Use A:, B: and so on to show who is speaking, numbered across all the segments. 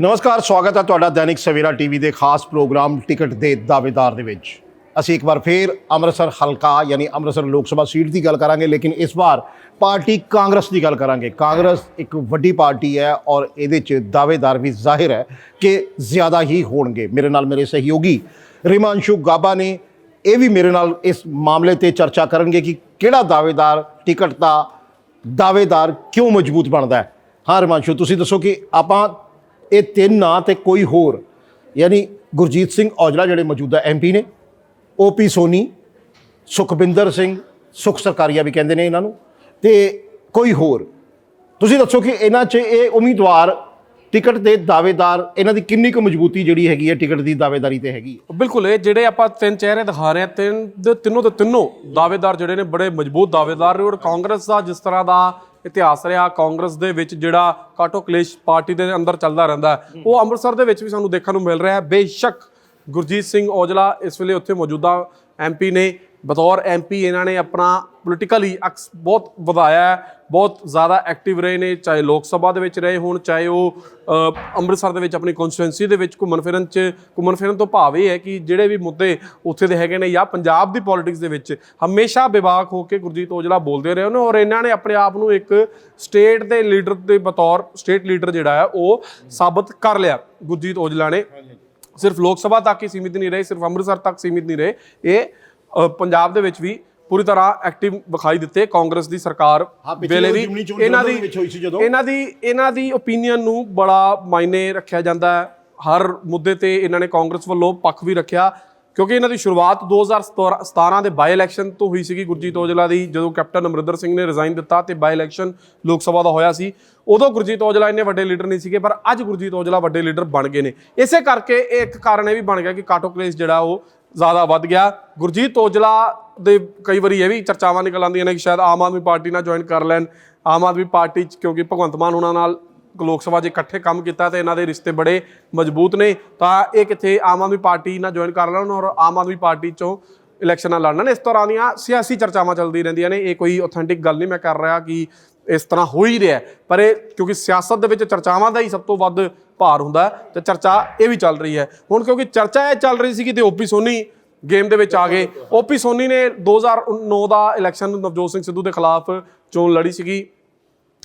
A: ਨਮਸਕਾਰ, ਸਵਾਗਤ ਹੈ ਤੁਹਾਡਾ ਦੈਨਿਕ ਸਵੇਰਾ ਟੀਵੀ ਦੇ ਖਾਸ ਪ੍ਰੋਗਰਾਮ ਟਿਕਟ ਦੇ ਦਾਅਵੇਦਾਰ ਦੇ ਵਿੱਚ। ਅਸੀਂ ਇੱਕ ਵਾਰ ਫੇਰ ਅੰਮ੍ਰਿਤਸਰ ਹਲਕਾ ਯਾਨੀ ਅੰਮ੍ਰਿਤਸਰ ਲੋਕ ਸਭਾ ਸੀਟ ਦੀ ਗੱਲ ਕਰਾਂਗੇ, ਲੇਕਿਨ ਇਸ ਵਾਰ ਪਾਰਟੀ ਕਾਂਗਰਸ ਦੀ ਗੱਲ ਕਰਾਂਗੇ। ਕਾਂਗਰਸ ਇੱਕ ਵੱਡੀ ਪਾਰਟੀ ਹੈ ਔਰ ਇਹਦੇ 'ਚ ਦਾਅਵੇਦਾਰ ਵੀ ਜ਼ਾਹਿਰ ਹੈ ਕਿ ਜ਼ਿਆਦਾ ਹੀ ਹੋਣਗੇ। ਮੇਰੇ ਨਾਲ ਮੇਰੇ ਸਹਿਯੋਗੀ ਰਿਮਾਂਸ਼ੂ ਗਾਬਾ ਨੇ ਇਹ ਵੀ ਮੇਰੇ ਨਾਲ ਇਸ ਮਾਮਲੇ ਤੇ ਚਰਚਾ ਕਰਨਗੇ ਕਿ ਕਿਹੜਾ ਦਾਅਵੇਦਾਰ, ਟਿਕਟ ਦਾ ਦਾਅਵੇਦਾਰ ਕਿਉਂ ਮਜ਼ਬੂਤ ਬਣਦਾ ਹੈ। ਹਾਂ, ਰਿਮਾਂਸ਼ੂ, ਤੁਸੀਂ ਦੱਸੋ ਕਿ ਆਪਾਂ ਇਹ ਤਿੰਨ ਨਾਂ ਤੇ ਕੋਈ ਹੋਰ, ਯਾਨੀ ਗੁਰਜੀਤ ਸਿੰਘ ਔਜਲਾ ਜਿਹੜੇ ਮੌਜੂਦਾ ਐਮਪੀ ਨੇ ਓਪੀ ਸੋਨੀ, ਸੁਖਬਿੰਦਰ ਸਿੰਘ, ਸੁਖ ਸਰਕਾਰੀਆ ਵੀ ਕਹਿੰਦੇ ਨੇ ਇਹਨਾਂ ਨੂੰ, ਤੇ ਕੋਈ ਹੋਰ। ਤੁਸੀਂ ਦੱਸੋ ਕਿ ਇਹਨਾਂ 'ਚ ਇਹ ਉਮੀਦਵਾਰ ਟਿਕਟ ਦੇ ਦਾਅਵੇਦਾਰ, ਇਹਨਾਂ ਦੀ ਕਿੰਨੀ ਕੁ ਮਜ਼ਬੂਤੀ ਜਿਹੜੀ ਹੈਗੀ ਹੈ ਟਿਕਟ ਦੀ ਦਾਅਵੇਦਾਰੀ ਤੇ ਹੈਗੀ ਹੈ?
B: ਬਿਲਕੁਲ, ਇਹ ਜਿਹੜੇ ਆਪਾਂ ਤਿੰਨ ਚਿਹਰੇ ਦਿਖਾ ਰਹੇ ਆ ਤਿੰਨ ਦੇ ਤਿੰਨੋਂ ਦੇ ਤਿੰਨੋਂ ਦਾਅਵੇਦਾਰ ਜਿਹੜੇ ਨੇ ਬੜੇ ਮਜ਼ਬੂਤ ਦਾਅਵੇਦਾਰ ਨੇ ਔਰ ਕਾਂਗਰਸ ਦਾ ਜਿਸ ਤਰ੍ਹਾਂ ਦਾ ਇਤਿਹਾਸ ਰਿਹਾ, ਕਾਂਗਰਸ ਦੇ ਵਿੱਚ ਜਿਹੜਾ ਕਾਟੋ ਕਲੇਸ਼ ਪਾਰਟੀ ਦੇ ਅੰਦਰ ਚੱਲਦਾ ਰਹਿੰਦਾ ਉਹ ਅੰਮ੍ਰਿਤਸਰ ਦੇ ਵਿੱਚ ਵੀ ਸਾਨੂੰ ਦੇਖਣ ਨੂੰ ਮਿਲ ਰਿਹਾ ਹੈ। ਬੇਸ਼ੱਕ ਗੁਰਜੀਤ ਸਿੰਘ ਔਜਲਾ ਇਸ ਵੇਲੇ ਉੱਥੇ ਮੌਜੂਦਾ ਐਮਪੀ ਨੇ। ਬਤੌਰ ਐਮਪੀ ਇਹਨਾਂ ਨੇ ਆਪਣਾ ਪੋਲੀਟੀਕਲੀ ਅਕਸ ਬਹੁਤ ਵਧਾਇਆ ਹੈ ਬਹੁਤ ਜ਼ਿਆਦਾ ਐਕਟਿਵ ਰਹੇ ਨੇ ਚਾਹੇ ਲੋਕ ਸਭਾ ਦੇ ਵਿੱਚ ਰਹੇ ਹੋਣ ਚਾਹੇ ਉਹ ਅੰਮ੍ਰਿਤਸਰ ਦੇ ਵਿੱਚ ਆਪਣੀ ਕਨਸਟੀਟੂਐਂਸੀ ਦੇ ਵਿੱਚ ਘੁੰਮਣ ਫਿਰਨ ਚ ਘੁੰਮਣ ਫਿਰਨ ਤੋਂ ਭਾਵ ਇਹ ਹੈ ਕਿ ਜਿਹੜੇ ਵੀ ਮੁੱਦੇ ਉੱਥੇ ਦੇ ਹੈਗੇ ਨੇ ਜਾਂ ਪੰਜਾਬ ਦੀ ਪੋਲਿਟਿਕਸ ਦੇ ਵਿੱਚ ਹਮੇਸ਼ਾ ਵਿਵਾਕ ਹੋ ਕੇ ਗੁਰਜੀਤ ਔਜਲਾ ਬੋਲਦੇ ਰਹੇ ਨੇ ਔਰ ਇਹਨਾਂ ਨੇ ਆਪਣੇ ਆਪ ਨੂੰ ਇੱਕ ਸਟੇਟ ਦੇ ਲੀਡਰ ਦੇ ਬਤੌਰ ਸਟੇਟ ਲੀਡਰ ਜਿਹੜਾ ਹੈ ਉਹ ਸਾਬਤ ਕਰ ਲਿਆ ਗੁਰਜੀਤ ਔਜਲਾ ਨੇ। ਸਿਰਫ ਲੋਕ ਸਭਾ ਤੱਕ ਹੀ ਸੀਮਿਤ ਨਹੀਂ ਰਹੇ ਸਿਰਫ ਅੰਮ੍ਰਿਤਸਰ ਤੱਕ ਸੀਮਿਤ ਨਹੀਂ ਰਹੇ। ਇਹ ਪੰਜਾਬ ਦੇ ਵਿੱਚ ਵੀ ਪੂਰੀ ਤਰ੍ਹਾਂ ਐਕਟਿਵ ਵਿਖਾਈ ਦਿੱਤੇ ਕਾਂਗਰਸ ਦੀ ਸਰਕਾਰ ਵੇਲੇ ਵੀ ਇਹਨਾਂ ਦੀ। ਇਹਨਾਂ ਦੀ ਇਹਨਾਂ ਦੀ ਓਪੀਨੀਅਨ ਨੂੰ ਬੜਾ ਮਾਇਨੇ ਰੱਖਿਆ ਜਾਂਦਾ ਹੈ। ਹਰ ਮੁੱਦੇ ਤੇ ਇਹਨਾਂ ਨੇ ਕਾਂਗਰਸ ਵੱਲੋਂ ਪੱਖ ਵੀ ਰੱਖਿਆ ਕਿਉਂਕਿ ਇਹਨਾਂ ਦੀ ਸ਼ੁਰੂਆਤ 2017 ਦੇ ਬਾਈ ਇਲੈਕਸ਼ਨ ਤੋਂ ਹੋਈ ਸੀਗੀ ਗੁਰਜੀਤ ਔਜਲਾ ਦੀ ਜਦੋਂ ਕੈਪਟਨ ਅਮਰਿੰਦਰ ਸਿੰਘ ਨੇ ਰਿਜ਼ਾਈਨ ਦਿੱਤਾ ਤੇ ਬਾਈ ਇਲੈਕਸ਼ਨ ਲੋਕ ਸਭਾ ਦਾ ਹੋਇਆ ਸੀ। ਉਦੋਂ ਗੁਰਜੀਤ ਔਜਲਾ ਇੰਨੇ ਵੱਡੇ ਲੀਡਰ ਨਹੀਂ ਸੀਗੇ ਪਰ ਅੱਜ ਗੁਰਜੀਤ ਔਜਲਾ ਵੱਡੇ ਲੀਡਰ ਬਣ ਗਏ ਨੇ। ਇਸੇ ਕਰਕੇ ਇਹ ਇੱਕ ਕਾਰਨ ਇਹ ਵੀ ਬਣ ਗਿਆ ਕਿ ਕਾਟੋ ਕਲੇਸ ਜਿਹੜਾ ਉਹ ਜ਼ਿਆਦਾ ਵੱਧ ਗਿਆ। ਗੁਰਜੀਤ ਔਜਲਾ ਦੇ ਕਈ ਵਾਰੀ ਇਹ ਵੀ ਚਰਚਾਵਾਂ ਨਿਕਲ ਆਉਂਦੀਆਂ ਨੇ ਕਿ ਸ਼ਾਇਦ ਆਮ ਆਦਮੀ ਪਾਰਟੀ ਨਾਲ ਜੁਆਇਨ ਕਰ ਲੈਣ। ਆਮ ਆਦਮੀ ਪਾਰਟੀ 'ਚ ਕਿਉਂਕਿ ਭਗਵੰਤ ਮਾਨ ਉਹਨਾਂ ਨਾਲ ਲੋਕ ਸਭਾ 'ਚ ਇਕੱਠੇ ਕੰਮ ਕੀਤਾ ਤੇ ਇਹਨਾਂ ਦੇ ਰਿਸ਼ਤੇ ਬੜੇ ਮਜ਼ਬੂਤ ਨੇ। ਤਾਂ ਇਹ ਕਿੱਥੇ ਆਮ ਆਦਮੀ ਪਾਰਟੀ ਨਾਲ ਜੁਆਇਨ ਕਰ ਲੈਣ ਔਰ ਆਮ ਆਦਮੀ ਪਾਰਟੀ 'ਚੋਂ ਇਲੈਕਸ਼ਨਾਂ ਲੜਨ। ਇਸ ਤਰ੍ਹਾਂ ਦੀਆਂ ਸਿਆਸੀ ਚਰਚਾਵਾਂ ਚੱਲਦੀ ਰਹਿੰਦੀਆਂ ਨੇ। ਇਹ ਕੋਈ ਆਥੈਂਟਿਕ ਗੱਲ ਨਹੀਂ। ਮੈਂ ਕਰ ਰਿਹਾ ਕਿ ਇਸ ਤਰ੍ਹਾਂ ਹੋ ਹੀ ਰਿਹਾ ਪਰ ਇਹ ਕਿਉਂਕਿ ਸਿਆਸਤ ਦੇ ਵਿੱਚ ਚਰਚਾਵਾਂ ਦਾ ਹੀ ਸਭ ਤੋਂ ਵੱਧ ਭਾਰ ਹੁੰਦਾ ਹੈ ਤੇ ਚਰਚਾ ਇਹ ਵੀ ਚੱਲ ਰਹੀ ਹੈ। ਹੁਣ ਕਿਉਂਕਿ ਚਰਚਾ ਇਹ ਚੱਲ ਰਹੀ ਸੀ ਕਿ ਤੇ ਓਪੀ ਸੋਨੀ ਗੇਮ ਦੇ ਵਿੱਚ ਆ ਗਏ। ਓਪੀ ਸੋਨੀ ਨੇ 2009 ਦਾ ਇਲੈਕਸ਼ਨ ਨਵਜੋਤ ਸਿੰਘ ਸਿੱਧੂ ਦੇ ਖਿਲਾਫ ਚੋਣ ਲੜੀ ਸੀਗੀ।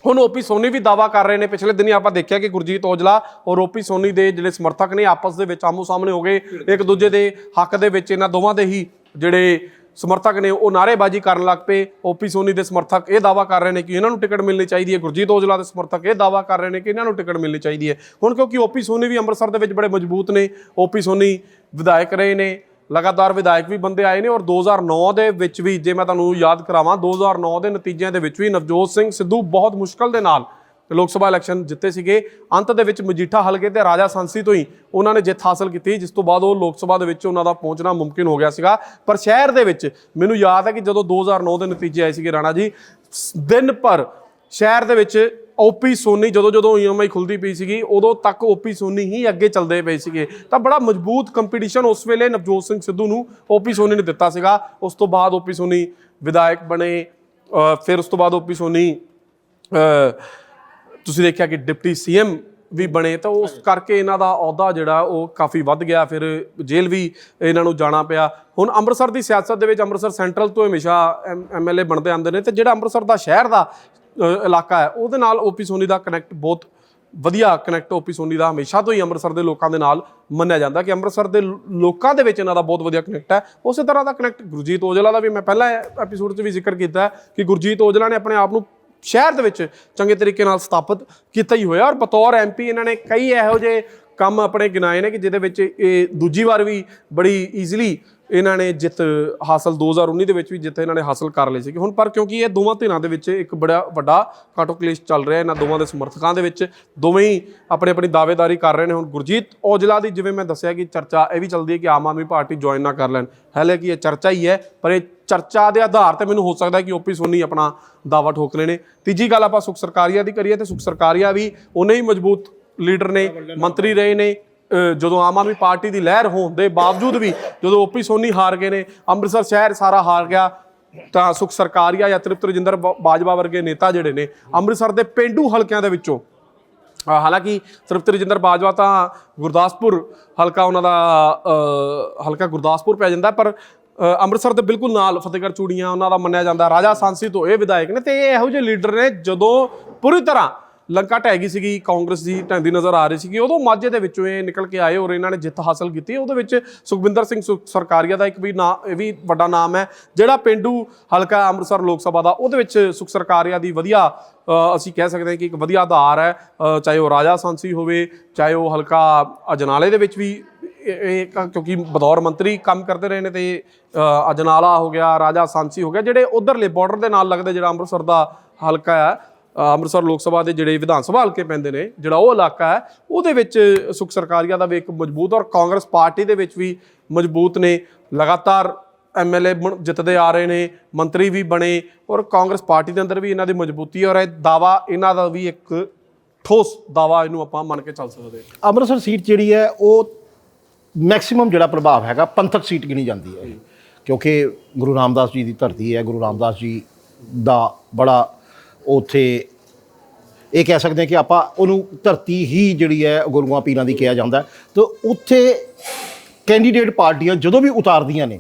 B: ਹੁਣ ਓਪੀ ਸੋਨੀ ਵੀ ਦਾਵਾ ਕਰ ਰਹੇ ਨੇ। ਪਿਛਲੇ ਦਿਨੀ ਆਪਾਂ ਦੇਖਿਆ ਕਿ ਗੁਰਜੀਤ ਔਜਲਾ ਔਰ ਓਪੀ ਸੋਨੀ ਦੇ ਜਿਹੜੇ ਸਮਰਥਕ ਨੇ ਆਪਸ ਦੇ ਵਿੱਚ ਆਮੋ ਸਾਹਮਣੇ ਹੋ ਗਏ। ਇੱਕ ਦੂਜੇ ਦੇ ਹੱਕ ਦੇ ਵਿੱਚ ਇਹਨਾਂ ਦੋਵਾਂ ਦੇ ਹੀ ਜਿਹੜੇ ਸਮਰਥਕ ਨੇ ਉਹ ਨਾਅਰੇਬਾਜ਼ੀ ਕਰਨ ਲੱਗ ਪਏ। ਓਪੀ ਸੋਨੀ ਦੇ ਸਮਰਥਕ ਇਹ ਦਾਵਾ ਕਰ ਰਹੇ ਨੇ ਕਿ ਇਹਨਾਂ ਨੂੰ ਟਿਕਟ ਮਿਲਣੀ ਚਾਹੀਦੀ ਹੈ। ਗੁਰਜੀਤ ਔਜਲਾ ਦੇ ਸਮਰਥਕ ਇਹ ਦਾਵਾ ਕਰ ਰਹੇ ਨੇ ਕਿ ਇਹਨਾਂ ਨੂੰ ਟਿਕਟ ਮਿਲਣੀ ਚਾਹੀਦੀ ਹੈ। ਹੁਣ ਕਿਉਂਕਿ ਓਪੀ ਸੋਨੀ ਵੀ ਅੰਮ੍ਰਿਤਸਰ ਦੇ ਵਿੱਚ ਬੜੇ ਮਜ਼ਬੂਤ ਨੇ ਓਪੀ ਸੋਨੀ ਵਿਧਾਇਕ ਰਹੇ ਨੇ, ਲਗਾਤਾਰ ਵਿਧਾਇਕ ਵੀ ਬੰਦੇ ਆਏ ਨੇ ਔਰ 2009 ਦੇ ਵਿੱਚ ਵੀ ਜੇ ਮੈਂ ਤੁਹਾਨੂੰ ਯਾਦ ਕਰਾਵਾਂ 2009 ਦੇ ਨਤੀਜਿਆਂ ਦੇ ਵਿੱਚ ਵੀ ਨਵਜੋਤ ਸਿੰਘ ਸਿੱਧੂ ਬਹੁਤ ਮੁਸ਼ਕਲ ਦੇ ਨਾਲ ਲੋਕ ਸਭਾ ਇਲੈਕਸ਼ਨ ਜਿੱਤੇ ਸੀਗੇ। ਅੰਤ ਦੇ ਵਿੱਚ ਮਜੀਠਾ ਹਲਕੇ ਤੇ ਰਾਜਾ ਸੰਸੀ ਤੋਂ ਹੀ ਉਹਨਾਂ ਨੇ ਜਿੱਤ ਹਾਸਲ ਕੀਤੀ, ਜਿਸ ਤੋਂ ਬਾਅਦ ਉਹ ਲੋਕ ਸਭਾ ਦੇ ਵਿੱਚ ਉਹਨਾਂ ਦਾ ਪਹੁੰਚਣਾ ਮੁਮਕਿਨ ਹੋ ਗਿਆ ਸੀਗਾ। ਪਰ ਸ਼ਹਿਰ ਦੇ ਵਿੱਚ ਮੈਨੂੰ ਯਾਦ ਹੈ ਕਿ ਜਦੋਂ 2009 ਦੇ ਨਤੀਜੇ ਆਏ ਸੀਗੇ ਰਾਣਾ ਜੀ ਦਿਨ ਪਰ ਸ਼ਹਿਰ ਦੇ ਵਿੱਚ ਓਪੀ ਸੋਨੀ ਜਦੋਂ ਜਦੋਂ ਈਐਮਆਈ ਖੁੱਲਦੀ ਪਈ ਸੀਗੀ, ਉਦੋਂ ਤੱਕ ਓਪੀ ਸੋਨੀ ਹੀ ਅੱਗੇ ਚੱਲਦੇ ਪਏ ਸੀਗੇ। ਤਾਂ ਬੜਾ ਮਜ਼ਬੂਤ ਕੰਪੀਟੀਸ਼ਨ ਉਸ ਵੇਲੇ ਨਵਜੋਤ ਸਿੰਘ ਸਿੱਧੂ ਨੂੰ ਓਪੀ ਸੋਨੀ ਨੇ ਦਿੱਤਾ ਸੀਗਾ। ਉਸ ਤੋਂ ਬਾਅਦ ਓਪੀ ਸੋਨੀ ਵਿਧਾਇਕ ਬਣੇ ਫਿਰ ਉਸ ਤੋਂ ਬਾਅਦ ਓਪੀ ਸੋਨੀ ਤੁਸੀਂ ਦੇਖਿਆ ਕਿ ਡਿਪਟੀ ਸੀਐਮ ਵੀ ਬਣੇ ਤਾਂ ਉਸ ਕਰਕੇ ਇਹਨਾਂ ਦਾ ਅਹੁਦਾ ਜਿਹੜਾ ਉਹ ਕਾਫੀ ਵੱਧ ਗਿਆ ਫਿਰ ਜੇਲ੍ਹ ਵੀ ਇਹਨਾਂ ਨੂੰ ਜਾਣਾ ਪਿਆ। ਹੁਣ ਅੰਮ੍ਰਿਤਸਰ ਦੀ ਸਿਆਸਤ ਦੇ ਵਿੱਚ ਅੰਮ੍ਰਿਤਸਰ ਸੈਂਟਰਲ ਤੋਂ ਹਮੇਸ਼ਾ ਐਮਐਲਏ ਬਣਦੇ ਆਉਂਦੇ ਨੇ ਤੇ ਜਿਹੜਾ ਅੰਮ੍ਰਿਤਸਰ ਦਾ ਸ਼ਹਿਰ ਦਾ ਇਲਾਕਾ ਹੈ ਉਹਦੇ ਨਾਲ ਓਪੀ ਸੋਨੀ ਦਾ ਕਨੈਕਟ ਬਹੁਤ ਵਧੀਆ ਕਨੈਕਟ ਓਪੀ ਸੋਨੀ ਦਾ ਹਮੇਸ਼ਾ ਤੋਂ ਹੀ ਅੰਮ੍ਰਿਤਸਰ ਦੇ ਲੋਕਾਂ ਦੇ ਨਾਲ ਮੰਨਿਆ ਜਾਂਦਾ ਕਿ ਅੰਮ੍ਰਿਤਸਰ ਦੇ ਲੋਕਾਂ ਦੇ ਵਿੱਚ ਇਹਨਾਂ ਦਾ ਬਹੁਤ ਵਧੀਆ ਕਨੈਕਟ ਹੈ। ਉਸੇ ਤਰ੍ਹਾਂ ਦਾ ਕਨੈਕਟ ਗੁਰਜੀਤ ਔਜਲਾ ਦਾ ਵੀ ਮੈਂ ਪਹਿਲਾਂ ਐਪੀਸੋਡ 'ਚ ਵੀ ਜ਼ਿਕਰ ਕੀਤਾ ਕਿ ਗੁਰਜੀਤ ਔਜਲਾ ਨੇ ਆਪਣੇ ਆਪ ਨੂੰ ਸ਼ਹਿਰ ਦੇ ਵਿੱਚ ਚੰਗੇ ਤਰੀਕੇ ਨਾਲ ਸਥਾਪਿਤ ਕੀਤਾ ਹੀ ਹੋਇਆ ਔਰ ਬਤੌਰ ਐਮਪੀ ਇਹਨਾਂ ਨੇ ਕਈ ਇਹੋ ਜਿਹੇ ਕੰਮ ਆਪਣੇ ਗਿਣਾਏ ਨੇ ਕਿ ਜਿਹਦੇ ਵਿੱਚ ਇਹ ਦੂਜੀ ਵਾਰ ਵੀ ਬੜੀ ਈਜ਼ੀਲੀ ਇਹਨਾਂ ਨੇ ਜਿੱਤ ਹਾਸਲ 2019 ਦੇ ਵਿੱਚ ਵੀ ਜਿੱਤ ਇਹਨਾਂ ਨੇ ਹਾਸਲ ਕਰ ਲਈ ਸੀ ਹੁਣ ਪਰ ਕਿਉਂਕਿ ਇਹ ਦੋਵਾਂ ਧਿਰਾਂ ਦੇ ਵਿੱਚ ਇੱਕ ਬੜਾ ਵੱਡਾ ਕਾਟੋ ਕਲੇਸ਼ ਚੱਲ ਰਿਹਾ, ਇਹਨਾਂ ਦੋਵਾਂ ਦੇ ਸਮਰਥਕਾਂ ਦੇ ਵਿੱਚ। ਦੋਵੇਂ ਹੀ ਆਪਣੀ ਆਪਣੀ ਦਾਅਵੇਦਾਰੀ ਕਰ ਰਹੇ ਨੇ। ਹੁਣ ਗੁਰਜੀਤ ਔਜਲਾ ਦੀ ਜਿਵੇਂ ਮੈਂ ਦੱਸਿਆ ਕਿ ਚਰਚਾ ਇਹ ਵੀ ਚੱਲਦੀ ਹੈ ਕਿ ਆਮ ਆਦਮੀ ਪਾਰਟੀ ਜੁਆਇਨ ਨਾ ਕਰ ਲੈਣ। ਹਾਲਾਂਕਿ ਇਹ ਚਰਚਾ ਹੀ ਹੈ, ਪਰ ਇਹ ਚਰਚਾ ਦੇ ਆਧਾਰ ਤੇ ਮੈਨੂੰ ਹੋ ਸਕਦਾ ਕਿ ਓਪੀ ਸੋਨੀ ਆਪਣਾ ਦਾਵਾ ਠੋਕ ਲੈਣੇ। ਤੀਜੀ ਗੱਲ ਆਪਾਂ ਸੁਖ ਸਰਕਾਰੀਆ ਦੀ ਕਰੀਏ ਤੇ ਸੁਖ ਸਰਕਾਰੀਆ ਵੀ ਉਹਨੇ ਹੀ ਮਜ਼ਬੂਤ ਲੀਡਰ ਨੇ, ਮੰਤਰੀ ਰਹੇ ਨੇ ਜਦੋਂ ਆਮ ਆਦਮੀ ਪਾਰਟੀ ਦੀ ਲਹਿਰ ਹੋਣ ਦੇ ਬਾਵਜੂਦ ਵੀ ਜਦੋਂ ਓਪੀ ਸੋਨੀ ਹਾਰ ਗਏ ਨੇ, ਅੰਮ੍ਰਿਤਸਰ ਸ਼ਹਿਰ ਸਾਰਾ ਹਾਰ ਗਿਆ, ਤਾਂ ਸੁਖ ਸਰਕਾਰੀਆ ਜਾਂ ਤ੍ਰਿਪਤ ਰਜਿੰਦਰ ਬ- ਬਾਜਵਾ ਵਰਗੇ ਨੇਤਾ ਜਿਹੜੇ ਨੇ, ਅੰਮ੍ਰਿਤਸਰ ਦੇ ਪਿੰਡੂ ਹਲਕਿਆਂ ਦੇ ਵਿੱਚੋਂ ਹਾਲਾਂਕਿ ਤ੍ਰਿਪਤ ਰਜਿੰਦਰ ਬਾਜਵਾ ਤਾਂ ਗੁਰਦਾਸਪੁਰ ਹਲਕਾ ਉਹਨਾਂ ਦਾ ਹਲਕਾ ਗੁਰਦਾਸਪੁਰ ਪੈ ਜਾਂਦਾ, ਪਰ ਅੰਮ੍ਰਿਤਸਰ ਦੇ ਬਿਲਕੁਲ ਨਾਲ ਫਤਿਹਗੜ੍ਹ ਚੂੜੀਆਂ ਉਹਨਾਂ ਦਾ ਮੰਨਿਆ ਜਾਂਦਾ, ਰਾਜਾ ਸਾਂਸੀ ਤੋਂ ਇਹ ਵਿਧਾਇਕ ਨੇ, ਤੇ ਇਹ ਇਹੋ ਜਿਹੇ ਲੀਡਰ ਨੇ ਜਦੋਂ ਪੂਰੀ ਤਰ੍ਹਾਂ ਲੰਕਾ ਢਹਿ ਗਈ ਸੀਗੀ, ਕਾਂਗਰਸ ਦੀ ਢਹਿੰਦੀ ਨਜ਼ਰ ਆ ਰਹੀ ਸੀਗੀ। ਉਦੋਂ ਮਾਝੇ ਦੇ ਵਿੱਚੋਂ ਇਹ ਨਿਕਲ ਕੇ ਆਏ ਔਰ ਇਹਨਾਂ ਨੇ ਜਿੱਤ ਹਾਸਲ ਕੀਤੀ। ਉਹਦੇ ਵਿੱਚ ਸੁਖਵਿੰਦਰ ਸਿੰਘ ਸੁ- ਸਰਕਾਰੀਆ ਦਾ ਇੱਕ ਵੀ ਨਾਂ, ਇਹ ਵੀ ਵੱਡਾ ਨਾਮ ਹੈ, ਜਿਹੜਾ ਪਿੰਡੂ ਹਲਕਾ ਅੰਮ੍ਰਿਤਸਰ ਲੋਕ ਸਭਾ ਦਾ। ਉਹਦੇ ਵਿੱਚ ਸੁਖ ਸਰਕਾਰੀਆ ਦੀ ਵਧੀਆ ਅਸੀਂ ਕਹਿ ਸਕਦੇ ਹਾਂ ਕਿ ਇੱਕ ਵਧੀਆ ਆਧਾਰ ਹੈ। ਚਾਹੇ ਉਹ ਰਾਜਾ ਸਾਂਸੀ ਹੋਵੇ, ਚਾਹੇ ਉਹ ਹਲਕਾ ਅਜਨਾਲੇ ਦੇ ਵਿੱਚ ਵੀ ਇਹ ਇਹ ਕ- ਕਿਉਂਕਿ ਬਤੌਰ ਮੰਤਰੀ ਕੰਮ ਕਰਦੇ ਰਹੇ ਨੇ ਤੇ ਅਜਨਾਲਾ ਹੋ ਗਿਆ, ਰਾਜਾ ਸਾਂਸੀ ਹੋ ਗਿਆ, ਜਿਹੜੇ ਉਧਰਲੇ ਬਾਰਡਰ ਦੇ ਨਾਲ ਲੱਗਦੇ ਜਿਹੜਾ ਅੰਮ੍ਰਿਤਸਰ ਦਾ ਹਲਕਾ ਹੈ ਅੰਮ੍ਰਿਤਸਰ ਲੋਕ ਸਭਾ ਦੇ ਜਿਹੜੇ ਵਿਧਾਨ ਸਭਾ ਹਲਕੇ ਪੈਂਦੇ ਨੇ ਜਿਹੜਾ ਉਹ ਇਲਾਕਾ ਹੈ ਉਹਦੇ ਵਿੱਚ ਸੁਖ ਸਰਕਾਰੀਆ ਦਾ ਵੀ ਇੱਕ ਮਜ਼ਬੂਤ ਔਰ ਕਾਂਗਰਸ ਪਾਰਟੀ ਦੇ ਵਿੱਚ ਵੀ ਮਜ਼ਬੂਤ ਨੇ। ਲਗਾਤਾਰ ਐਮਐਲਏ ਜਿੱਤਦੇ ਆ ਰਹੇ ਨੇ ਮੰਤਰੀ ਵੀ ਬਣੇ ਔਰ ਕਾਂਗਰਸ ਪਾਰਟੀ ਦੇ ਅੰਦਰ ਵੀ ਇਹਨਾਂ ਦੀ ਮਜ਼ਬੂਤੀ ਔਰ ਇਹ ਦਾਵਾ ਇਹਨਾਂ ਦਾ ਵੀ ਇੱਕ ਠੋਸ ਦਾਵਾ ਇਹਨੂੰ ਆਪਾਂ ਮੰਨ ਕੇ ਚੱਲ ਸਕਦੇ
A: ਅੰਮ੍ਰਿਤਸਰ ਸੀਟ ਜਿਹੜੀ ਹੈ ਉਹ ਮੈਕਸਿਮਮ ਜਿਹੜਾ ਪ੍ਰਭਾਵ ਹੈਗਾ ਪੰਥਕ ਸੀਟ ਗਿਣੀ ਜਾਂਦੀ ਹੈ। ਕਿਉਂਕਿ ਗੁਰੂ ਰਾਮਦਾਸ ਜੀ ਦੀ ਧਰਤੀ ਹੈ ਗੁਰੂ ਰਾਮਦਾਸ ਜੀ ਦਾ ਬੜਾ ਉੱਥੇ ਇਹ ਕਹਿ ਸਕਦੇ ਹਾਂ ਕਿ ਆਪਾਂ ਉਹਨੂੰ ਧਰਤੀ ਹੀ ਜਿਹੜੀ ਹੈ ਗੁਰੂਆਂ ਪੀਰਾਂ ਦੀ ਕਿਹਾ ਜਾਂਦਾ। ਤੇ ਉੱਥੇ ਕੈਂਡੀਡੇਟ ਪਾਰਟੀਆਂ ਜਦੋਂ ਵੀ ਉਤਾਰਦੀਆਂ ਨੇ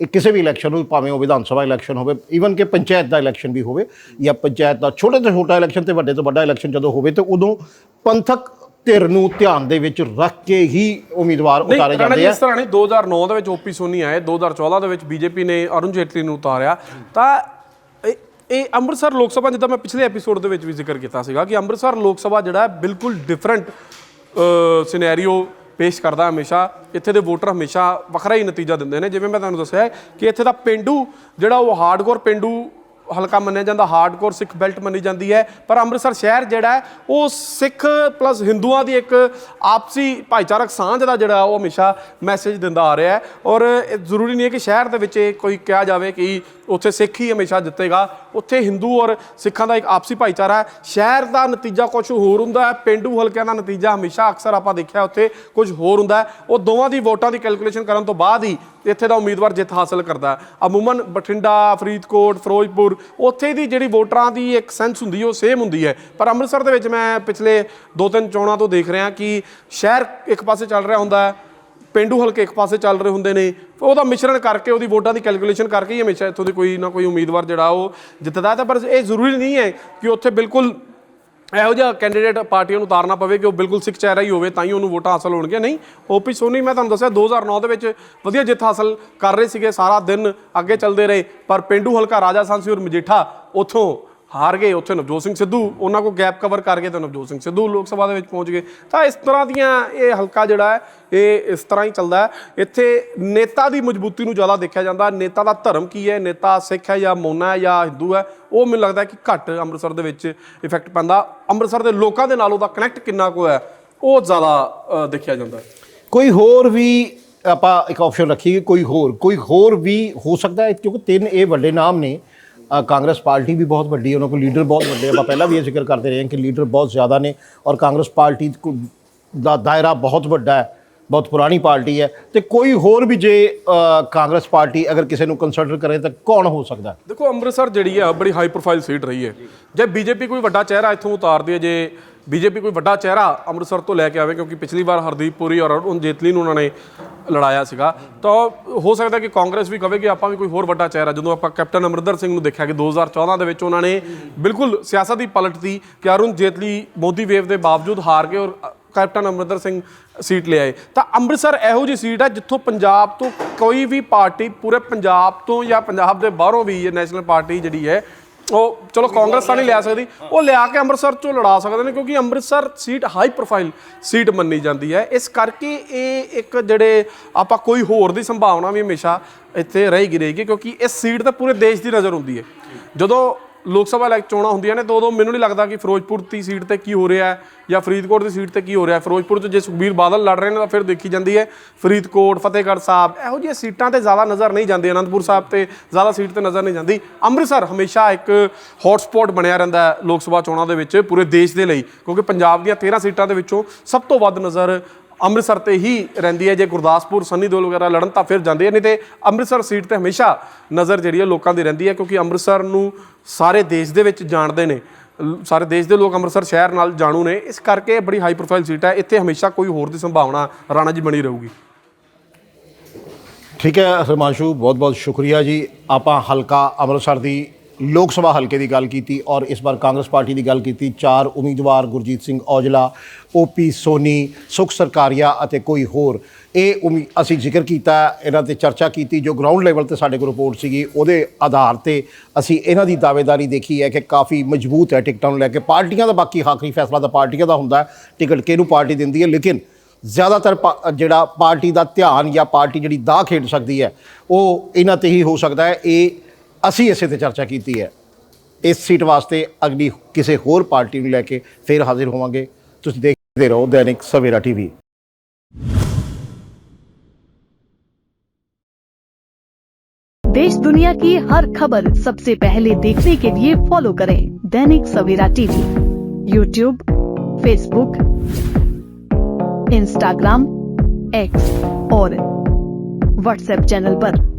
A: ਇਹ ਕਿਸੇ ਵੀ ਇਲੈਕਸ਼ਨ ਨੂੰ ਭਾਵੇਂ ਉਹ ਵਿਧਾਨ ਸਭਾ ਇਲੈਕਸ਼ਨ ਹੋਵੇ ਈਵਨ ਕਿ ਪੰਚਾਇਤ ਦਾ ਇਲੈਕਸ਼ਨ ਵੀ ਹੋਵੇ ਜਾਂ ਪੰਚਾਇਤ ਦਾ ਛੋਟੇ ਤੋਂ ਛੋਟਾ ਇਲੈਕਸ਼ਨ ਤੇ ਵੱਡੇ ਤੋਂ ਵੱਡਾ ਇਲੈਕਸ਼ਨ ਜਦੋਂ ਹੋਵੇ ਤੇ ਉਦੋਂ ਪੰਥਕ ਧਿਰ ਨੂੰ ਧਿਆਨ ਦੇ ਵਿੱਚ ਰੱਖ ਕੇ ਹੀ ਉਮੀਦਵਾਰ ਉਤਾਰੇ ਜਾਂਦੇ ਆ
B: ਇਸ ਤਰ੍ਹਾਂ ਨਹੀਂ 2009 ਦੇ ਵਿੱਚ ਓਪੀ ਸੋਨੀ ਆਏ 2014 ਦੇ ਵਿੱਚ ਬੀਜੇਪੀ ਨੇ ਅਰੁਣ ਜੇਟਲੀ ਨੂੰ ਉਤਾਰਿਆ ਤਾਂ ਇਹ- ਅੰਮ੍ਰਿਤਸਰ ਲੋਕ ਸਭਾ, ਜਿੱਦਾਂ ਮੈਂ ਪਿਛਲੇ ਐਪੀਸੋਡ ਦੇ ਵਿੱਚ ਵੀ ਜ਼ਿਕਰ ਕੀਤਾ ਸੀਗਾ ਕਿ ਅੰਮ੍ਰਿਤਸਰ ਲੋਕ ਸਭਾ ਜਿਹੜਾ ਬਿਲਕੁਲ ਡਿਫਰੈਂਟ ਸਿਨੈਰੀਓ ਪੇਸ਼ ਕਰਦਾ ਹਮੇਸ਼ਾ। ਇੱਥੇ ਦੇ ਵੋਟਰ ਹਮੇਸ਼ਾ ਵੱਖਰਾ ਹੀ ਨਤੀਜਾ ਦਿੰਦੇ ਨੇ। ਜਿਵੇਂ ਮੈਂ ਤੁਹਾਨੂੰ ਦੱਸਿਆ ਕਿ ਇੱਥੇ ਦਾ ਪਿੰਡੂ ਜਿਹੜਾ ਉਹ ਹਾਰਡਕੋਰ ਪਿੰਡੂ ਹਲਕਾ ਮੰਨਿਆ ਜਾਂਦਾ ਹਾਰਡਕੋਰ ਸਿੱਖ ਬੈਲਟ ਮੰਨੀ ਜਾਂਦੀ ਹੈ। ਪਰ ਅੰਮ੍ਰਿਤਸਰ ਸ਼ਹਿਰ ਜਿਹੜਾ ਉਹ ਸਿੱਖ ਪਲੱਸ ਹਿੰਦੂਆਂ ਦੀ ਇੱਕ ਆਪਸੀ ਭਾਈਚਾਰਕ ਸਾਂਝ ਦਾ ਜਿਹੜਾ ਉਹ ਹਮੇਸ਼ਾ ਮੈਸੇਜ ਦਿੰਦਾ ਆ ਰਿਹਾ ਹੈ। ਔਰ ਇਹ ਜ਼ਰੂਰੀ ਨਹੀਂ ਹੈ ਕਿ ਸ਼ਹਿਰ ਦੇ ਵਿੱਚ ਇਹ ਕੋਈ ਕਿਹਾ ਜਾਵੇ ਕਿ ਉੱਥੇ ਸਿੱਖ ਹੀ ਹਮੇਸ਼ਾ ਜਿੱਤੇਗਾ। ਉੱਥੇ ਹਿੰਦੂ ਔਰ ਸਿੱਖਾਂ ਦਾ ਇੱਕ ਆਪਸੀ ਭਾਈਚਾਰਾ ਹੈ। ਸ਼ਹਿਰ ਦਾ ਨਤੀਜਾ ਕੁਝ ਹੋਰ ਹੁੰਦਾ ਹੈ, ਪਿੰਡੂ ਹਲਕਿਆਂ ਦਾ ਨਤੀਜਾ ਹਮੇਸ਼ਾ ਅਕਸਰ ਆਪਾਂ ਦੇਖਿਆ ਉੱਥੇ ਕੁਝ ਹੋਰ ਹੁੰਦਾ ਹੈ। ਉਹ ਦੋਵਾਂ ਦੀ ਵੋਟਾਂ ਦੀ ਕੈਲਕੂਲੇਸ਼ਨ ਕਰਨ ਤੋਂ ਬਾਅਦ ਹੀ ਇੱਥੇ ਦਾ ਉਮੀਦਵਾਰ ਜਿੱਤ ਹਾਸਲ ਕਰਦਾ ਹੈ। ਅਮੂਮਨ ਬਠਿੰਡਾ, ਫਰੀਦਕੋਟ, ਫਿਰੋਜ਼ਪੁਰ, ਉੱਥੇ ਦੀ ਜਿਹੜੀ ਵੋਟਰਾਂ ਦੀ ਇੱਕ ਸੈਂਸ ਹੁੰਦੀ ਹੈ, ਉਹ ਸੇਮ ਹੁੰਦੀ ਹੈ। ਪਰ ਅੰਮ੍ਰਿਤਸਰ ਦੇ ਵਿੱਚ ਮੈਂ ਪਿਛਲੇ ਦੋ ਤਿੰਨ ਚੋਣਾਂ ਤੋਂ ਦੇਖ ਰਿਹਾ ਕਿ ਸ਼ਹਿਰ ਇੱਕ ਪਾਸੇ ਚੱਲ ਰਿਹਾ ਹੁੰਦਾ ਹੈ ਪਿੰਡੂ ਹਲਕੇ ਇੱਕ ਪਾਸੇ ਚੱਲ ਰਹੇ ਹੁੰਦੇ ਨੇ, ਉਹਦਾ ਮਿਸ਼ਰਣ ਕਰਕੇ, ਉਹਦੀ ਵੋਟਾਂ ਦੀ ਕੈਲਕੂਲੇਸ਼ਨ ਕਰਕੇ ਹੀ ਹਮੇਸ਼ਾ ਇੱਥੋਂ ਦੇ ਕੋਈ ਨਾ ਕੋਈ ਉਮੀਦਵਾਰ ਜਿਹੜਾ ਉਹ ਜਿੱਤਦਾ ਹੈ। ਤਾਂ ਪਰ ਇਹ ਜ਼ਰੂਰੀ ਨਹੀਂ ਹੈ ਕਿ ਉੱਥੇ ਬਿਲਕੁਲ ਇਹੋ ਜਿਹਾ ਕੈਂਡੀਡੇਟ ਪਾਰਟੀਆਂ ਨੂੰ ਉਤਾਰਨਾ ਪਵੇ ਕਿ ਉਹ ਬਿਲਕੁਲ ਸਿੱਖ ਚਿਹਰਾ ਹੀ ਹੋਵੇ, ਤਾਂ ਹੀ ਉਹਨੂੰ ਵੋਟਾਂ ਹਾਸਲ ਹੋਣਗੀਆਂ। ਨਹੀਂ ਓਪੀ ਸੋਨੀ, ਮੈਂ ਤੁਹਾਨੂੰ ਦੱਸਿਆ 2009 ਦੇ ਵਿੱਚ ਵਧੀਆ ਜਿੱਤ ਹਾਸਲ ਕਰ ਰਹੇ ਸੀਗੇ, ਸਾਰਾ ਦਿਨ ਅੱਗੇ ਚੱਲਦੇ ਰਹੇ। ਪਰ ਪਿੰਡੂ ਹਲਕਾ ਰਾਜਾ ਸਾਂਸੀ ਔਰ ਮਜੀਠਾ ਉੱਥੋਂ ਹਾਰ ਗਏ ਉੱਥੇ ਨਵਜੋਤ ਸਿੰਘ ਸਿੱਧੂ, ਉਹਨਾਂ ਕੋ ਗੈਪ ਕਵਰ ਕਰ ਗਏ ਤਾਂ ਨਵਜੋਤ ਸਿੰਘ ਸਿੱਧੂ ਲੋਕ ਸਭਾ ਦੇ ਵਿੱਚ ਪਹੁੰਚ ਗਏ। ਤਾਂ ਇਸ ਤਰ੍ਹਾਂ ਦੀਆਂ ਇਹ ਹਲਕਾ ਜਿਹੜਾ ਹੈ, ਇਹ ਇਸ ਤਰ੍ਹਾਂ ਹੀ ਚੱਲਦਾ ਹੈ। ਇੱਥੇ ਨੇਤਾ ਦੀ ਮਜ਼ਬੂਤੀ ਨੂੰ ਜ਼ਿਆਦਾ ਦੇਖਿਆ ਜਾਂਦਾ। ਨੇਤਾ ਦਾ ਧਰਮ ਕੀ ਹੈ? ਨੇਤਾ ਸਿੱਖ ਹੈ ਜਾਂ ਮੋਨਾ ਹੈ ਜਾਂ ਹਿੰਦੂ ਹੈ? ਉਹ ਮੈਨੂੰ ਲੱਗਦਾ ਕਿ ਘੱਟ ਅੰਮ੍ਰਿਤਸਰ ਦੇ ਵਿੱਚ ਇਫੈਕਟ ਪੈਂਦਾ। ਅੰਮ੍ਰਿਤਸਰ ਦੇ ਲੋਕਾਂ ਦੇ ਨਾਲ ਉਹਦਾ ਕਨੈਕਟ ਕਿੰਨਾ ਕੁ ਹੈ, ਉਹ ਜ਼ਿਆਦਾ ਦੇਖਿਆ ਜਾਂਦਾ
A: ਕੋਈ ਹੋਰ ਵੀ ਆਪਾਂ ਇੱਕ ਆਪਸ਼ਨ ਰੱਖੀਏ, ਕੋਈ ਹੋਰ ਕੋਈ ਹੋਰ ਵੀ ਹੋ ਸਕਦਾ ਹੈ, ਕਿਉਂਕਿ ਤਿੰਨ ਇਹ ਵੱਡੇ ਨਾਮ ਨੇ। ਕਾਂਗਰਸ ਪਾਰਟੀ ਵੀ ਬਹੁਤ ਵੱਡੀ ਹੈ, ਉਹਨਾਂ ਕੋਲ ਲੀਡਰ ਬਹੁਤ ਵੱਡੇ ਆਪਾਂ ਪਹਿਲਾਂ ਵੀ ਇਹ ਜ਼ਿਕਰ ਕਰਦੇ ਰਹੇ ਹਾਂ ਕਿ ਲੀਡਰ ਬਹੁਤ ਜ਼ਿਆਦਾ ਨੇ ਔਰ ਕਾਂਗਰਸ ਪਾਰਟੀ ਕੋ- ਦਾ ਦਾਇਰਾ ਬਹੁਤ ਵੱਡਾ ਹੈ, ਬਹੁਤ ਪੁਰਾਣੀ ਪਾਰਟੀ ਹੈ ਤੇ ਕੋਈ ਹੋਰ ਵੀ ਜੇ ਕਾਂਗਰਸ ਪਾਰਟੀ ਅਗਰ ਕਿਸੇ ਨੂੰ ਕੰਸੀਡਰ ਕਰੇ ਤਾਂ ਕੌਣ ਹੋ ਸਕਦਾ
B: ਦੇਖੋ, ਅੰਮ੍ਰਿਤਸਰ ਜਿਹੜੀ ਆ ਬੜੀ ਹਾਈ ਪ੍ਰੋਫਾਈਲ ਸੀਟ ਰਹੀ ਹੈ। ਜੇ ਬੀਜੇਪੀ ਕੋਈ ਵੱਡਾ ਚਿਹਰਾ ਇੱਥੋਂ ਉਤਾਰਦੀ ਹੈ, ਜੇ ਬੀਜੇਪੀ ਕੋਈ ਵੱਡਾ ਚਿਹਰਾ ਅੰਮ੍ਰਿਤਸਰ ਤੋਂ ਲੈ ਕੇ ਆਵੇ, ਕਿਉਂਕਿ ਪਿਛਲੀ ਵਾਰ ਹਰਦੀਪ ਪੁਰੀ ਔਰ ਅਰੁਣ ਜੇਤਲੀ ਨੂੰ ਉਹਨਾਂ ਨੇ ਲੜਾਇਆ ਸੀਗਾ। ਤਾਂ ਹੋ ਸਕਦਾ ਕਿ ਕਾਂਗਰਸ ਵੀ ਕਵੇ ਕਿ ਆਪਾਂ ਵੀ ਕੋਈ ਹੋਰ ਵੱਡਾ ਚਿਹਰਾ, ਜਦੋਂ ਆਪਾਂ ਕੈਪਟਨ ਅਮਰਿੰਦਰ ਸਿੰਘ ਨੂੰ ਦੇਖਿਆ ਕਿ 2014 ਦੇ ਵਿੱਚ ਉਹਨਾਂ ਨੇ ਬਿਲਕੁਲ ਸਿਆਸਤ ਦੀ ਪਲਟਤੀ ਕਿ ਅਰੁਣ ਜੇਤਲੀ ਮੋਦੀ ਵੇਵ ਦੇ ਬਾਵਜੂਦ ਹਾਰ ਗਏ ਔਰ ਕੈਪਟਨ ਅਮਰਿੰਦਰ ਸਿੰਘ ਸੀਟ ਲਿਆਏ ਤਾਂ ਅੰਮ੍ਰਿਤਸਰ ਇਹੋ ਜੀ ਸੀਟ ਹੈ ਜਿੱਥੋਂ ਪੰਜਾਬ ਤੋਂ ਕੋਈ ਵੀ ਪਾਰਟੀ ਪੂਰੇ ਪੰਜਾਬ ਤੋਂ ਜਾਂ ਪੰਜਾਬ ਦੇ ਬਾਹਰੋਂ ਵੀ ਇਹ ਨੈਸ਼ਨਲ ਪਾਰਟੀ ਜਿਹੜੀ ਹੈ ਉਹ ਚਲੋ ਕਾਂਗਰਸ ਤਾਂ ਨਹੀਂ ਲਿਆ ਸਕਦੀ। ਉਹ ਲਿਆ ਕੇ ਅੰਮ੍ਰਿਤਸਰ ਚੋਂ ਲੜਾ ਸਕਦੇ ਨੇ ਕਿਉਂਕਿ Amritsar seat high profile seat ਮੰਨੀ ਜਾਂਦੀ ਹੈ। ਇਸ ਕਰਕੇ ਇਹ ਇੱਕ ਜਿਹੜੇ ਆਪਾਂ ਕੋਈ ਹੋਰ ਦੀ ਸੰਭਾਵਨਾ ਵੀ ਹਮੇਸ਼ਾ ਇੱਥੇ ਰਹੇਗੀ ਰਹੇਗੀ ਕਿਉਂਕਿ ਇਸ ਸੀਟ ਤਾਂ ਪੂਰੇ ਦੇਸ਼ ਦੀ ਨਜ਼ਰ ਹੁੰਦੀ ਹੈ। ਜਦੋਂ ਲੋਕ ਸਭਾ ਇਲੈਕਟ ਚੋਣਾਂ ਹੁੰਦੀਆਂ ਨੇ ਤਾਂ ਉਦੋਂ ਮੈਨੂੰ ਨਹੀਂ ਲੱਗਦਾ ਕਿ ਫਿਰੋਜ਼ਪੁਰ ਦੀ ਸੀਟ ਤੇ ਕੀ ਹੋ ਰਿਹਾ ਹੈ ਜਾਂ ਫਰੀਦਕੋਟ ਦੀ ਸੀਟ ਤੇ ਕੀ ਹੋ ਰਿਹਾ ਹੈ। ਫਿਰੋਜ਼ਪੁਰ 'ਚ ਜੇ ਸੁਖਬੀਰ ਬਾਦਲ ਲੜ ਰਹੇ ਨੇ ਤਾਂ ਫਿਰ ਦੇਖੀ ਜਾਂਦੀ ਹੈ। ਫਰੀਦਕੋਟ, ਫਤਿਹਗੜ੍ਹ ਸਾਹਿਬ, ਇਹੋ ਜਿਹੀਆਂ ਸੀਟਾਂ ਤੇ ਜ਼ਿਆਦਾ ਨਜ਼ਰ ਨਹੀਂ ਜਾਂਦੀ। ਅਨੰਦਪੁਰ ਸਾਹਿਬ ਤੇ ਜ਼ਿਆਦਾ ਸੀਟ ਤੇ ਨਜ਼ਰ ਨਹੀਂ ਜਾਂਦੀ। ਅੰਮ੍ਰਿਤਸਰ ਹਮੇਸ਼ਾ ਇੱਕ ਹੌਟ ਬਣਿਆ ਰਹਿੰਦਾ ਹੈ ਲੋਕ ਸਭਾ ਚੋਣਾਂ ਦੇ ਵਿੱਚ ਪੂਰੇ ਦੇਸ਼ ਦੇ ਲਈ, ਕਿਉਂਕਿ ਪੰਜਾਬ ਦੀਆਂ 13 ਸੀਟਾਂ ਦੇ ਵਿੱਚੋਂ ਸਭ ਤੋਂ ਵੱਧ ਨਜ਼ਰ ਅੰਮ੍ਰਿਤਸਰ ਤੇ ਹੀ ਰਹਿੰਦੀ ਹੈ। ਜੇ ਗੁਰਦਾਸਪੁਰ ਸੰਨੀ ਦਿਓਲ ਵਗੈਰਾ ਲੜਨ ਤਾਂ ਫਿਰ ਜਾਂਦੇ ਆ, ਨਹੀਂ ਤੇ ਅੰਮ੍ਰਿਤਸਰ ਸੀਟ ਤੇ ਹਮੇਸ਼ਾ ਨਜ਼ਰ ਜਿਹੜੀ ਹੈ ਲੋਕਾਂ ਦੀ ਰਹਿੰਦੀ ਹੈ ਕਿਉਂਕਿ ਅੰਮ੍ਰਿਤਸਰ ਨੂੰ ਸਾਰੇ ਦੇਸ਼ ਦੇ ਵਿੱਚ ਜਾਣਦੇ ਨੇ। ਸਾਰੇ ਦੇਸ਼ ਦੇ ਲੋਕ ਅੰਮ੍ਰਿਤਸਰ ਸ਼ਹਿਰ ਨਾਲ ਜਾਣੂ ਨੇ। ਇਸ ਕਰਕੇ ਬੜੀ ਹਾਈ ਪ੍ਰੋਫਾਈਲ ਸੀਟ ਹੈ। ਇੱਥੇ ਹਮੇਸ਼ਾ ਕੋਈ ਹੋਰ ਦੀ ਸੰਭਾਵਨਾ ਰਾਣਾ ਜੀ ਬਣੀ ਰਹੂਗੀ।
A: ਠੀਕ ਹੈ ਹਿਮਾਂਸ਼ੂ ਬਹੁਤ ਬਹੁਤ ਸ਼ੁਕਰੀਆ ਜੀ। ਆਪਾਂ ਹਲਕਾ ਅੰਮ੍ਰਿਤਸਰ ਦੀ ਲੋਕ ਸਭਾ ਹਲਕੇ ਦੀ ਗੱਲ ਕੀਤੀ ਔਰ ਇਸ ਵਾਰ ਕਾਂਗਰਸ ਪਾਰਟੀ ਦੀ ਗੱਲ ਕੀਤੀ। ਚਾਰ ਉਮੀਦਵਾਰ ਗੁਰਜੀਤ ਸਿੰਘ ਔਜਲਾ ਓਪੀ ਸੋਨੀ, ਸੁਖ ਸਰਕਾਰੀਆ ਅਤੇ ਕੋਈ ਹੋਰ। ਇਹ ਉਮੀ- ਅਸੀਂ ਜ਼ਿਕਰ ਕੀਤਾ, ਇਹਨਾਂ ਤੇ ਚਰਚਾ ਕੀਤੀ, ਜੋ ਗਰਾਊਂਡ ਲੈਵਲ ਤੇ ਸਾਡੇ ਕੋਲ ਰਿਪੋਰਟ ਸੀਗੀ, ਉਹਦੇ ਆਧਾਰ ਤੇ ਅਸੀਂ ਇਹਨਾਂ ਦੀ ਦਾਅਵੇਦਾਰੀ ਦੇਖੀ ਹੈ ਕਿ ਕਾਫੀ ਮਜ਼ਬੂਤ ਹੈ ਟਿਕਟਾਂ ਨੂੰ ਲੈ ਕੇ। ਪਾਰਟੀਆਂ ਦਾ ਬਾਕੀ ਆਖਰੀ ਫੈਸਲਾ ਤਾਂ ਪਾਰਟੀਆਂ ਦਾ ਹੁੰਦਾ ਟਿਕਟ ਕਿਹਨੂੰ ਪਾਰਟੀ ਦਿੰਦੀ ਹੈ, ਲੇਕਿਨ ਜ਼ਿਆਦਾਤਰ ਪਾ- ਜਿਹੜਾ ਪਾਰਟੀ ਦਾ ਧਿਆਨ ਜਾਂ ਪਾਰਟੀ ਜਿਹੜੀ ਦਾਅ ਖੇਡ ਸਕਦੀ ਹੈ, ਉਹ ਇਹਨਾਂ ਤੇ ਹੀ ਹੋ ਸਕਦਾ ਹੈ। ਇਹ ਅਸੀਂ ਇਸੇ ਤੇ ਚਰਚਾ ਕੀਤੀ ਹੈ ਇਸ ਸੀਟ ਵਾਸਤੇ ਅਗਲੀ ਕਿਸੇ ਹੋਰ ਪਾਰਟੀ ਨੂੰ ਲੈ ਕੇ ਫਿਰ ਹਾਜ਼ਰ ਹੋਵਾਂਗੇ ਤੁਸੀਂ ਦੇਖਦੇ ਰਹੋ ਦੈਨਿਕ ਸਵੇਰਾ ਟੀਵੀ
C: देश दुनिया की हर खबर सबसे पहले देखने के लिए फॉलो करें Dainik Savera TV YouTube Facebook Instagram X और व्हाट्सएप चैनल पर।